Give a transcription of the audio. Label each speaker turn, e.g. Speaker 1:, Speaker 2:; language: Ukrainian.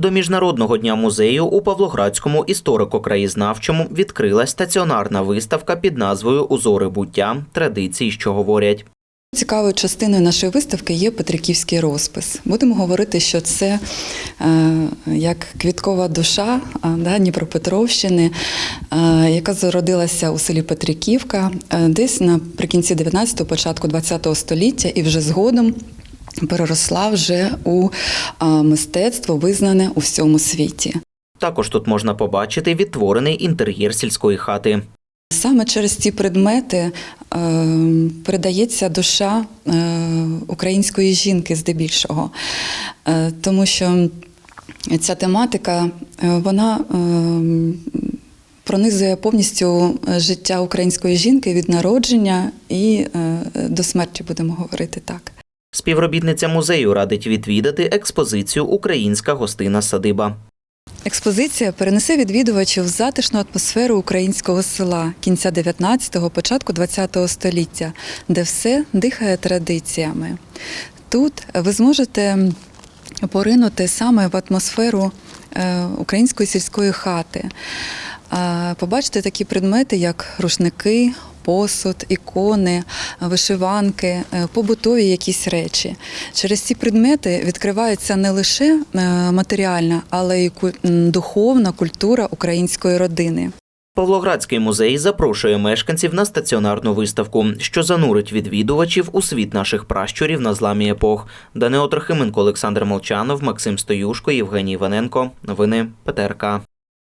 Speaker 1: До міжнародного дня музею у Павлоградському історико-краєзнавчому відкрилась стаціонарна виставка під назвою Узори буття традиції, що говорять.
Speaker 2: Цікавою частиною нашої виставки є Петриківський розпис. Будемо говорити, що це е, як квіткова душа е, да, Дніпропетровщини, е, яка зародилася у селі Петриківка десь наприкінці 19-го, початку 20-го століття і вже згодом переросла вже у мистецтво, визнане у всьому світі.
Speaker 1: Також тут можна побачити відтворений інтер'єр сільської хати.
Speaker 2: Саме через ці предмети е, передається душа е, української жінки здебільшого, е, тому що ця тематика вона пронизує повністю життя української жінки від народження і до смерті, будемо говорити так.
Speaker 1: Співробітниця музею радить відвідати експозицію Українська гостина садиба.
Speaker 2: Експозиція перенесе відвідувачів в затишну атмосферу українського села кінця 19-го, початку 20-го століття, де все дихає традиціями. Тут ви зможете поринути саме в атмосферу е, української сільської хати, побачити такі предмети, як рушники. Посуд, ікони, вишиванки, е, побутові якісь речі. Через ці предмети відкривається не лише е, матеріальна, але й духовна культура української родини.
Speaker 1: Павлоградський музей запрошує мешканців на стаціонарну виставку, що занурить відвідувачів у світ наших пращурів на зламі епох. Данило Трохименко, Олександр Молчанов, Максим Стоюшко, Євгеній Іваненко. Новини ПТРК.